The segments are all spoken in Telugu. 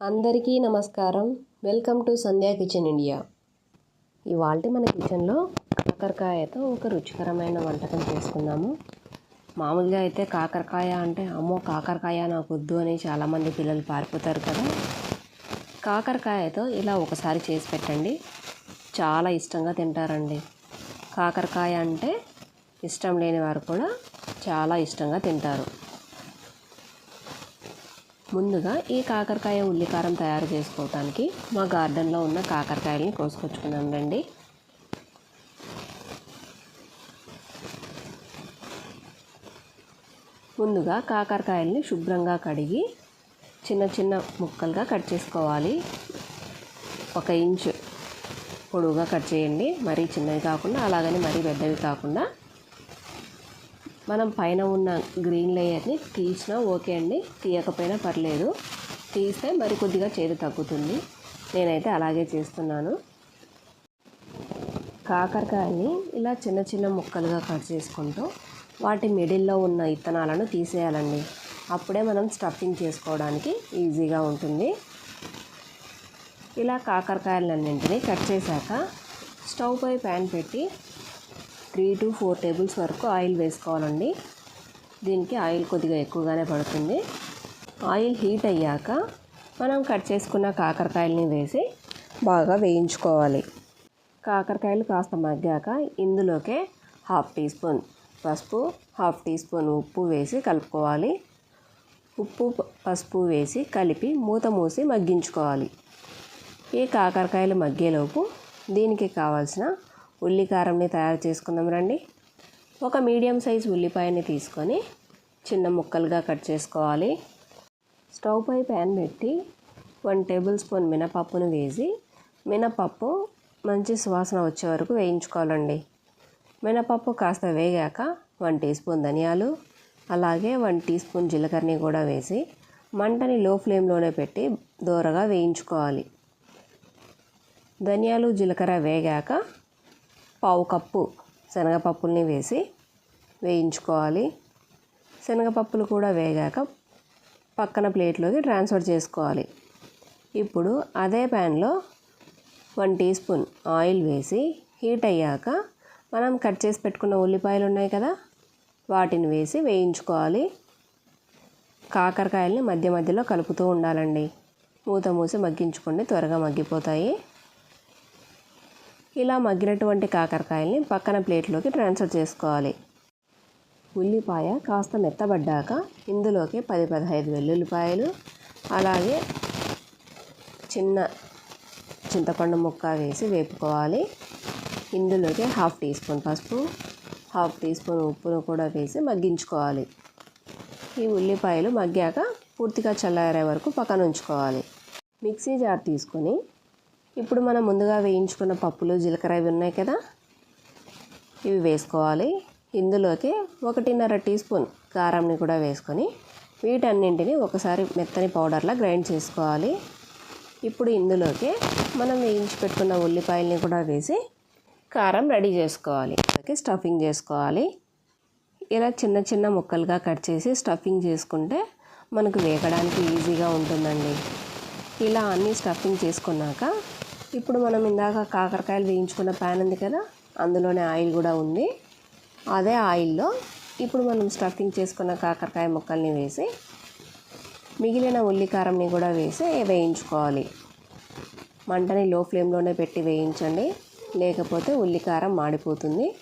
అందరికీ నమస్కారం. Welcome to Sandhya kitchen India. ఇవాళ మన కిచెన్లో కాకరకాయతో ఒక రుచికరమైన వంటకం చేసుకున్నాము మామూలుగా అయితే కాకరకాయ అంటే అమ్మో కాకరకాయ నాకు వద్దు అని చాలామంది పిల్లలు పారిపోతారు కదా. కాకరకాయతో ఇలా ఒకసారి చేసి పెట్టండి. చాలా ఇష్టంగా తింటారండి. కాకరకాయ అంటే ఇష్టం లేని వారు కూడా చాలా ఇష్టంగా తింటారు. ముందుగా ఈ కాకరకాయ ఉల్లికారం తయారు చేసుకోవటానికి మా గార్డెన్లో ఉన్న కాకరకాయలని కోసుకొచ్చుకున్నాం రండి. ముందుగా కాకరకాయల్ని శుభ్రంగా కడిగి చిన్న చిన్న ముక్కలుగా కట్ చేసుకోవాలి. ఒక ఇంచు పొడవుగా కట్ చేయండి. మరీ చిన్నవి కాకుండా అలాగని మరీ పెద్దవి కాకుండా మనం పైన ఉన్న గ్రీన్ లేయర్ని తీసినా ఓకే అండి. తీయకపోయినా పర్లేదు. తీస్తే మరి కొద్దిగా చేదు తగ్గుతుంది. నేనైతే అలాగే చేస్తున్నాను. కాకరకాయని ఇలా చిన్న చిన్న ముక్కలుగా కట్ చేసుకుంటూ వాటి మిడిల్లో ఉన్న ఇత్తనాలను తీసేయాలండి. అప్పుడే మనం స్టఫింగ్ చేసుకోవడానికి ఈజీగా ఉంటుంది. ఇలా కాకరకాయలన్నింటినీ కట్ చేశాక స్టవ్ పై ప్యాన్ పెట్టి త్రీ టు ఫోర్ టేబుల్స్ వరకు ఆయిల్ వేసుకోవాలండి. దీనికి ఆయిల్ కొద్దిగా ఎక్కువగానే పడుతుంది. ఆయిల్ హీట్ అయ్యాక మనం కట్ చేసుకున్న కాకరకాయలని వేసి బాగా వేయించుకోవాలి. కాకరకాయలు కాస్త మగ్గాక ఇందులోకే హాఫ్ టీ స్పూన్ పసుపు హాఫ్ టీ స్పూన్ ఉప్పు వేసి కలుపుకోవాలి. ఉప్పు పసుపు వేసి కలిపి మూత మూసి మగ్గించుకోవాలి. ఈ కాకరకాయలు మగ్గేలోపు దీనికి కావాల్సిన ఉల్లికారంని తయారు చేసుకుందాం రండి. ఒక మీడియం సైజ్ ఉల్లిపాయని తీసుకొని చిన్న ముక్కలుగా కట్ చేసుకోవాలి. స్టవ్ పై ప్యాన్ పెట్టి వన్ టేబుల్ స్పూన్ మినపప్పును వేసి మినపప్పు మంచి సువాసన వచ్చే వరకు వేయించుకోవాలండి. మినపప్పు కాస్త వేగాక వన్ టీ స్పూన్ ధనియాలు అలాగే వన్ టీ స్పూన్ జీలకర్రని కూడా వేసి మంటని లో ఫ్లేమ్లోనే పెట్టి దూరగా వేయించుకోవాలి. ధనియాలు జీలకర్ర వేగాక పావు కప్పు శనగపప్పుల్ని వేసి వేయించుకోవాలి. శనగపప్పులు కూడా వేగాక పక్కన ప్లేట్లోకి ట్రాన్స్ఫర్ చేసుకోవాలి. ఇప్పుడు అదే ప్యాన్లో వన్ టీ స్పూన్ ఆయిల్ వేసి హీట్ అయ్యాక మనం కట్ చేసి పెట్టుకున్న ఉల్లిపాయలు ఉన్నాయి కదా వాటిని వేసి వేయించుకోవాలి. కాకరకాయల్ని మధ్య మధ్యలో కలుపుతూ ఉండాలండి. మూత మూసి మగ్గించుకోండి త్వరగా మగ్గిపోతాయి. ఇలా మగ్గినటువంటి కాకరకాయల్ని పక్కన ప్లేట్లోకి ట్రాన్స్ఫర్ చేసుకోవాలి. ఉల్లిపాయ కాస్త మెత్తబడ్డాక ఇందులోకి పది పదహైదు వెల్లుల్లిపాయలు అలాగే చిన్న చింతపండు ముక్క వేసి వేపుకోవాలి. ఇందులోకి హాఫ్ టీ స్పూన్ పసుపు హాఫ్ టీ స్పూన్ ఉప్పును కూడా వేసి మగ్గించుకోవాలి. ఈ ఉల్లిపాయలు మగ్గాక పూర్తిగా చల్లారే వరకు పక్కన ఉంచుకోవాలి. మిక్సీ జార్ తీసుకొని ఇప్పుడు మనం ముందుగా వేయించుకున్న పప్పులు జీలకర్ర ఇవి ఉన్నాయి కదా? ఇవి వేసుకోవాలి. ఇందులోకి ఒకటిన్నర టీ స్పూన్ కారంని కూడా వేసుకొని వీటన్నింటిని ఒకసారి మెత్తని పౌడర్లా గ్రైండ్ చేసుకోవాలి. ఇప్పుడు ఇందులోకి మనం వేయించి పెట్టుకున్న ఉల్లిపాయల్ని కూడా వేసి కారం రెడీ చేసుకోవాలి. స్టఫింగ్ చేసుకోవాలి. ఇలా చిన్న చిన్న ముక్కలుగా కట్ చేసి స్టఫింగ్ చేసుకుంటే మనకు వేగడానికి ఈజీగా ఉంటుందండి. ఇలా అన్నీ స్టఫింగ్ చేసుకున్నాక ఇప్పుడు మనం ఇందాక కాకరకాయలు వేయించుకున్న ప్యాన్ ఉంది కదా అందులోనే ఆయిల్ కూడా ఉంది. అదే ఆయిల్లో ఇప్పుడు మనం స్టఫింగ్ చేసుకున్న కాకరకాయ ముక్కల్ని వేసి మిగిలిన ఉల్లికారంని కూడా వేసి వేయించుకోవాలి. మంటని లో ఫ్లేమ్లోనే పెట్టి వేయించండి. లేకపోతే ఉల్లికారం మాడిపోతుంది.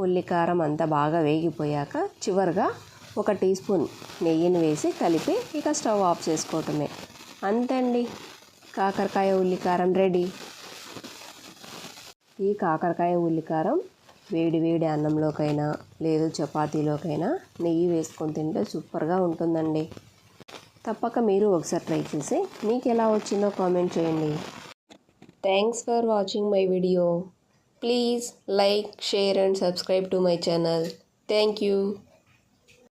ఉల్లికారం అంతా బాగా వేగిపోయాక చివరిగా ఒక టీ స్పూన్ నెయ్యిని వేసి కలిపి ఇక స్టవ్ ఆఫ్ చేసుకోవటమే. అంతే అండి. కాకరకాయ ఉల్లికారం రెడీ. ఈ కాకరకాయ ఉల్లికారం వేడి వేడి అన్నంలోకైనా లేదు చపాతీలోకైనా నెయ్యి వేసుకొని తింటే సూపర్గా ఉంటుందండి. తప్పక మీరు ఒకసారి ట్రై చేసి మీకు ఎలా వచ్చిందో కామెంట్ చేయండి. Thanks for watching my video please like share and subscribe to my channel thank you